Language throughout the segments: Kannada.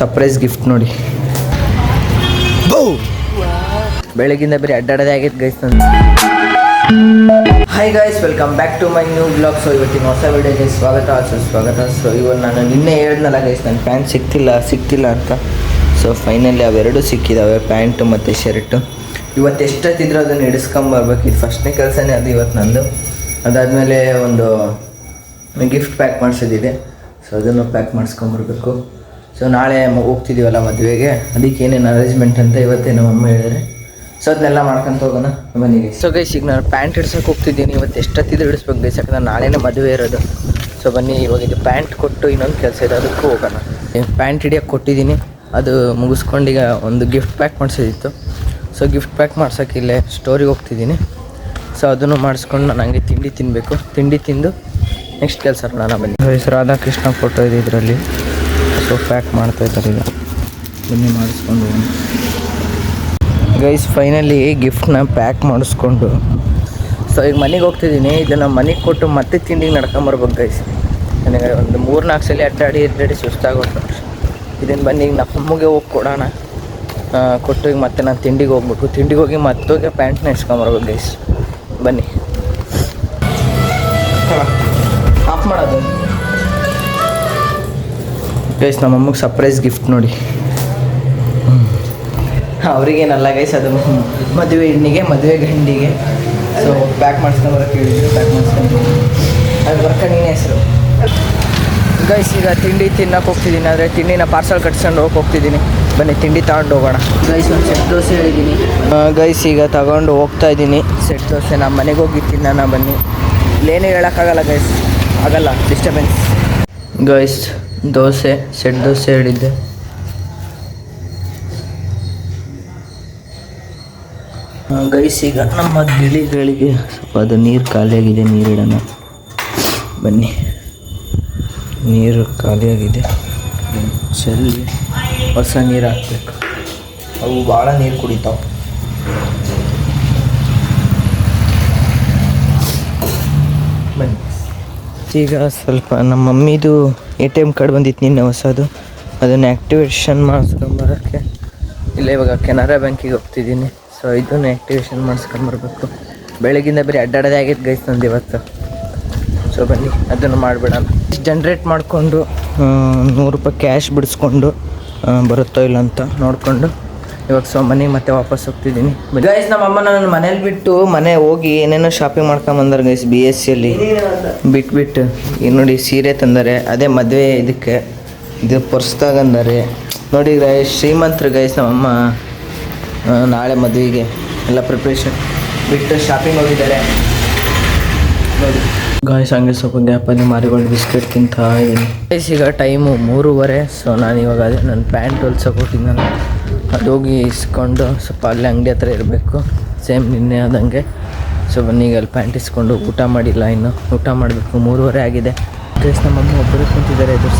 ಸರ್ಪ್ರೈಸ್ ಗಿಫ್ಟ್ ನೋಡಿ. ಬೆಳಗಿಂದ ಬರೀ ಅಡ್ಡಾಡೋದೇ ಆಗೈತೆ ಗೈಸ್ ನಂದು hi guys welcome back to my new blog so ಇವತ್ತಿನ ಹೊಸ ವಿಡಿಯೋಗೆ ಸ್ವಾಗತ. ಸುಸ್ವಾಗತ ಸೊ ಇವತ್ತು ನಾನು ನಿನ್ನೆ ಹೇಳಿದ್ನಲ್ಲ ಗೈಸ್ ನನ್ನ ಪ್ಯಾಂಟ್ ಸಿಕ್ತಿಲ್ಲ ಸಿಕ್ತಿಲ್ಲ ಅಂತ. ಸೊ ಫೈನಲಿ ಅವೆರಡು ಸಿಕ್ಕಿದ್ದಾವೆ ಪ್ಯಾಂಟು ಮತ್ತು ಶರ್ಟು ಇವತ್ತು ಎಷ್ಟೊತ್ತಿದ್ರು ಅದನ್ನು ಹಿಡಿಸ್ಕೊಂಬರ್ಬೇಕು ಇದು ಫಸ್ಟ್ನೇ ಕೆಲಸನೇ ಅದು ಇವತ್ತು ನಂದು. ಅದಾದಮೇಲೆ ಒಂದು ಗಿಫ್ಟ್ ಪ್ಯಾಕ್ ಮಾಡಿಸೋದಿದೆ ಸೊ ಅದನ್ನು ಪ್ಯಾಕ್ ಮಾಡಿಸ್ಕೊಂಬರ್ಬೇಕು ಸೊ ನಾಳೆ ಹೋಗ್ತಿದ್ದೀವಲ್ಲ ಮದುವೆಗೆ. ಅದಕ್ಕೆ ಏನೇನು ಅರೇಂಜ್ಮೆಂಟ್ ಅಂತ ಇವತ್ತೇ ನಮ್ಮ ಅಮ್ಮ ಹೇಳಿದ್ರೆ. ಸೊ ಅದನ್ನೆಲ್ಲ ಮಾಡ್ಕೊಂತ ಹೋಗೋಣ. ಬನ್ನಿ ಸೊ ಗೈಸ್ ಈಗ ನಾನು ಪ್ಯಾಂಟ್ ಹಿಡ್ಸೋಕೆ ಹೋಗ್ತಿದ್ದೀನಿ. ಇವತ್ತು ಎಷ್ಟೊತ್ತಿದ್ದು ಹಿಡಿಸ್ಬೇಕು ಗೈಸ್ ಯಾಕಂದ್ರೆ ನಾಳೆನೇ ಮದುವೆ ಇರೋದು. ಸೊ ಬನ್ನಿ, ಇವಾಗ ಇದು ಪ್ಯಾಂಟ್ ಕೊಟ್ಟು ಇನ್ನೊಂದು ಕೆಲಸ ಇದೆ. ಅದಕ್ಕೂ ಹೋಗೋಣ. ಪ್ಯಾಂಟ್ ಹಿಡಿಯೋಕೆ ಕೊಟ್ಟಿದ್ದೀನಿ. ಅದು ಮುಗಿಸ್ಕೊಂಡು ಈಗ ಒಂದು ಗಿಫ್ಟ್ ಪ್ಯಾಕ್ ಮಾಡಿಸೋದಿತ್ತು. ಸೊ ಗಿಫ್ಟ್ ಪ್ಯಾಕ್ ಮಾಡ್ಸೋಕೆ ಇಲ್ಲೇ ಸ್ಟೋರಿಗೆ ಹೋಗ್ತಿದ್ದೀನಿ. ಸೊ ಅದನ್ನು ಮಾಡಿಸ್ಕೊಂಡು ನಾನು ಹಂಗೆ ತಿಂಡಿ ತಿನ್ನಬೇಕು ತಿಂಡಿ ತಿಂದು ನೆಕ್ಸ್ಟ್ ಕೆಲಸ ಮಾಡೋಣ ಬನ್ನಿ. ರಾಧಾಕೃಷ್ಣ ಫೋಟೋ ಇದೆ ಇದರಲ್ಲಿ. ಸೊ ಪ್ಯಾಕ್ ಮಾಡ್ತಾ ಇದ್ದಾರೆ ಈಗ. ಬನ್ನಿ ಮಾಡಿಸ್ಕೊಂಡು ಗೈಸ್ ಫೈನಲಿ ಗಿಫ್ಟ್ನ ಪ್ಯಾಕ್ ಮಾಡಿಸ್ಕೊಂಡು. ಸೊ ಈಗ ಮನೆಗೆ ಹೋಗ್ತಿದ್ದೀನಿ. ಇದನ್ನು ಮನೆಗೆ ಕೊಟ್ಟು ಮತ್ತೆ ತಿಂಡಿಗೆ ನಡ್ಕೊಂಬರ್ಬೇಕು ಗೈಸ್ ನನಗೆ ಒಂದು ಮೂರು ನಾಲ್ಕು ಸಲ ಅಡ್ಡಾಡಿ ಅಡ್ಡಾಡಿ ಸುಸ್ತಾಗೋದು ಇದನ್ನು ಬನ್ನಿ ಈಗ ನಮ್ಮ ಅಮ್ಮಗೆ ಹೋಗಿ ಕೊಡೋಣ. ಕೊಟ್ಟು ಈಗ ಮತ್ತೆ ನಾನು ತಿಂಡಿಗೆ ಹೋಗ್ಬೇಕು ತಿಂಡಿಗೆ ಹೋಗಿ ಮತ್ತೋಗಿ ಪ್ಯಾಂಟ್ನ ಇಸ್ಕೊಂಬರ್ಬೇಕು ಗೈಸ್ ಬನ್ನಿ. ಗೈಸ್ ನಮ್ಮಮ್ಮಗೆ ಸರ್ಪ್ರೈಸ್ ಗಿಫ್ಟ್ ನೋಡಿ. ಅವರಿಗೇನಲ್ಲ ಗೈಸ್ ಅದು ಮದುವೆ ಹೆಣ್ಣಿಗೆ ಮದುವೆ ಗಂಡಿಗೆ. ಸೊ ಪ್ಯಾಕ್ ಮಾಡಿಸ್ಕೊಂಬರಕ್ಕೆ ಹೇಳಿದ್ರು ಪ್ಯಾಕ್ ಮಾಡಿಸ್ಕೊಂಡು ಅದು ಬರ್ಕ ನೀನೇ ಹೆಸರು. ಗೈಸ್ ಈಗ ತಿಂಡಿ ತಿನ್ನೋಕೆ ಹೋಗ್ತಿದ್ದೀನಿ ಆದರೆ ತಿಂಡಿನ ಪಾರ್ಸಲ್ ಕಟ್ಸ್ಕೊಂಡು ಹೋಗಿ ಹೋಗ್ತಿದ್ದೀನಿ ಬನ್ನಿ ತಿಂಡಿ ತಗೊಂಡು ಹೋಗೋಣ. ಗೈಸ್ ಒಂದು ಸೆಟ್ ದೋಸೆ ಹೇಳಿದ್ದೀನಿ ಗೈಸ್ ಈಗ ತಗೊಂಡು ಹೋಗ್ತಾ ಇದ್ದೀನಿ ಸೆಟ್ ದೋಸೆ ನಮ್ಮ ಮನೆಗೆ ಹೋಗಿ ತಿನ್ನೋಣ ಬನ್ನಿ. ಇಲ್ಲೇನು ಹೇಳೋಕ್ಕಾಗಲ್ಲ ಗೈಸ್ ಆಗಲ್ಲ disturbance guys dosa, set dosa ಹೇಳಿದ್ದೆ. ಗೈಸ್ ಈಗ ನಮ್ಮ ಗಿಳಿಗಳಿಗೆ ಸ್ವಲ್ಪ ಅದು ನೀರು ಖಾಲಿಯಾಗಿದೆ, ನೀರಿಡೋಣ. ಬನ್ನಿ. ನೀರು ಖಾಲಿಯಾಗಿದೆ. ಚೆಲ್ಲಿ ಹೊಸ ನೀರು ಹಾಕ್ಬೇಕು. ಅವು ಭಾಳ ನೀರು ಕುಡಿತಾವೆ. ಬನ್ನಿ. ಈಗ ಸ್ವಲ್ಪ ನಮ್ಮ ಮಮ್ಮಿದು ಎ ಟಿ ಎಂ ಕಾರ್ಡ್ ಬಂದಿತ್ತು ನಿನ್ನೆ ಹೊಸದು. ಅದನ್ನು ಆ್ಯಕ್ಟಿವೇಷನ್ ಮಾಡಿಸ್ಕೊಂಬರೋಕ್ಕೆ. ಇಲ್ಲ, ಇವಾಗ ಕೆನರಾ ಬ್ಯಾಂಕಿಗೆ ಹೋಗ್ತಿದ್ದೀನಿ. ಸೊ ಇದನ್ನು ಆ್ಯಕ್ಟಿವೇಷನ್ ಮಾಡಿಸ್ಕೊಂಬರ್ಬೇಕು. ಬೆಳಗಿಂದ ಬರೀ ಅಡ್ಡಾಡೋದೇ ಆಗಿತ್ತು ಗೈಸ್ ನಂದು ಇವತ್ತು. ಸೊ ಬನ್ನಿ, ಅದನ್ನು ಮಾಡಿಬಿಡೋಣ. ಜನ್ರೇಟ್ ಮಾಡಿಕೊಂಡು ನೂರು ರೂಪಾಯಿ ಕ್ಯಾಶ್ ಬಿಡಿಸ್ಕೊಂಡು ಬರುತ್ತೋ ಇಲ್ಲ ಅಂತ ನೋಡಿಕೊಂಡು. ಇವಾಗ ಸೊ ಮನೆಗೆ ಮತ್ತೆ ವಾಪಸ್ ಹೋಗ್ತಿದ್ದೀನಿ. ಗೈಸ್ ನಮ್ಮ ಅಮ್ಮ ನನ್ನ ಮನೇಲಿ ಬಿಟ್ಟು ಮನೆ ಹೋಗಿ ಏನೇನೋ ಶಾಪಿಂಗ್ ಮಾಡ್ಕೊಂಬಂದಾರೆ ಗೈಸ್ ಬಿ ಎಸ್ ಸಿಯಲ್ಲಿ ಬಿಟ್ಬಿಟ್ಟು, ಈಗ ನೋಡಿ ಸೀರೆ ತಂದರೆ, ಅದೇ ಮದುವೆ ಇದಕ್ಕೆ. ಇದು ಪರ್ಸ್ ತಗಂದಾರೆ ನೋಡಿ ಗೈಸ್ ಶ್ರೀಮಂತರು ಗೈಸ್ ನಮ್ಮಮ್ಮ ನಾಳೆ ಮದುವೆಗೆ ಎಲ್ಲ ಪ್ರಿಪ್ರೇಷನ್ ಬಿಟ್ಟು ಶಾಪಿಂಗ್ ಹೋಗಿದ್ದಾರೆ. ನೋಡಿ. ಗಾಯ್ಸ್ ಹಂಗೆ ಸ್ವಲ್ಪ ಗ್ಯಾಪಲ್ಲಿ ಮಾರಿಗೋಲ್ಡ್ ಬಿಸ್ಕೆಟ್ ತಿಂತಾ ಇದ್ದೀನಿ. ಗೈಸ್ ಈಗ ಟೈಮು ಮೂರುವರೆ ಸೊ ನಾನು ಇವಾಗ ಅದೇ ನನ್ನ ಪ್ಯಾಂಟ್ ಹೊಲ್ಸಕ್ಕೆ ಹೋಗಿದ್ನಲ್ಲ ಅದು ಹೋಗಿ ಇಸ್ಕೊಂಡು ಸ್ವಲ್ಪ ಅಲ್ಲಿ ಅಂಗಡಿ ಹತ್ರ ಇರಬೇಕು. ಸೇಮ್ ನಿನ್ನೆ ಆದಂಗೆ. ಸೊ ಬನ್ನಿ ಈಗ ಅಲ್ಲಿ ಪ್ಯಾಂಟ್ ಇಸ್ಕೊಂಡು ಊಟ ಮಾಡಿಲ್ಲ ಇನ್ನು. ಊಟ ಮಾಡಬೇಕು ಮೂರುವರೆ ಆಗಿದೆ. ಗೈಸ್ ನಮ್ಮಮ್ಮ ಒಬ್ಬರು ಕುಂತಿದ್ದಾರೆ ಎದುರು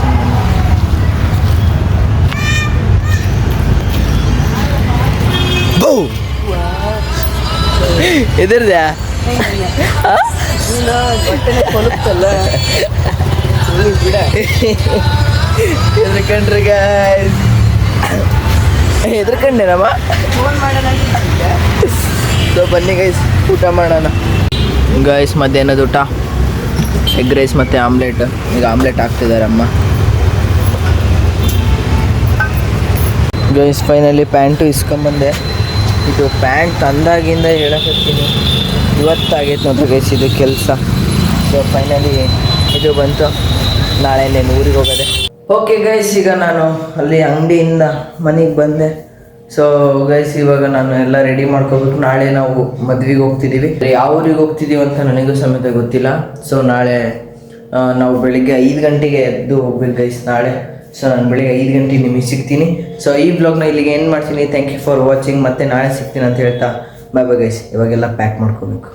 ಎದುರ್ದ್ಯಾ? ಎದ್ರಕಂಡ್ರಿ ಗಾಯ್ಸ್ ಎದ್ರಕಂಡೇನಮ್ಮ ಸೊ ಬನ್ನಿ ಗೈಸ್ ಊಟ ಮಾಡೋಣ. ಗೈಸ್ ಮಧ್ಯಾಹ್ನದ ಊಟ. ಎಗ್ ರೈಸ್ ಮತ್ತು ಆಮ್ಲೆಟ್ ಈಗ ಆಮ್ಲೆಟ್ ಹಾಕ್ತಿದ್ದಾರೆ ಅಮ್ಮ ಗೈಸ್ ಫೈನಲಿ ಪ್ಯಾಂಟು ಇಸ್ಕೊಂಬಂದೆ ಇದು ಪ್ಯಾಂಟ್ ತಂದಾಗಿಂದ ಹೇಳಕತ್ತೀನಿ ಇವತ್ತಾಗೈತೆ ನೋಡ್ರಿ ಗೈಸ್ ಇದು ಕೆಲಸ. ಸೊ ಫೈನಲಿ ಇದು ಬಂತು. ನಾಳೆ నేను ಊರಿಗೆ ಹೋಗೋದೆ. ಓಕೆ ಗೈಸ್ ಈಗ ನಾನು ಅಲ್ಲಿ ಅಂಗಡಿಯಿಂದ ಮನೆಗೆ ಬಂದೆ. ಸೊ ಗೈಸ್ ಇವಾಗ ನಾನು ಎಲ್ಲ ರೆಡಿ ಮಾಡ್ಕೋಬೇಕು. ನಾಳೆ ನಾವು ಮದ್ವೆಗೆ ಹೋಗ್ತಿದ್ದೀವಿ ಯಾವ ಊರಿಗೆ ಹೋಗ್ತಿದ್ದೀವಿ ಅಂತ ನನಗೂ ಸಮೇತ ಗೊತ್ತಿಲ್ಲ. ಸೊ ನಾಳೆ ನಾವು ಬೆಳಿಗ್ಗೆ ಐದು ಗಂಟೆಗೆ ಎದ್ದು ಹೋಗ್ಬೇಕು ಗೈಸ್ ನಾಳೆ. ಸೊ ನಾನು ಬೆಳಿಗ್ಗೆ ಐದು ಗಂಟೆಗೆ ನಿಮಗೆ ಸಿಗ್ತೀನಿ. ಸೊ ಈ ಬ್ಲಾಗ್ನ ಇಲ್ಲಿಗೆ ಏನು ಮಾಡ್ತೀನಿ. ಥ್ಯಾಂಕ್ ಯು ಫಾರ್ ವಾಚಿಂಗ್ ಮತ್ತೆ ನಾಳೆ ಸಿಗ್ತೀನಿ ಅಂತ ಹೇಳ್ತಾ ಬಾಯ್ ಬಾಯ್ ಗೈಸ್ ಇವಾಗೆಲ್ಲ ಪ್ಯಾಕ್ ಮಾಡ್ಕೋಬೇಕು.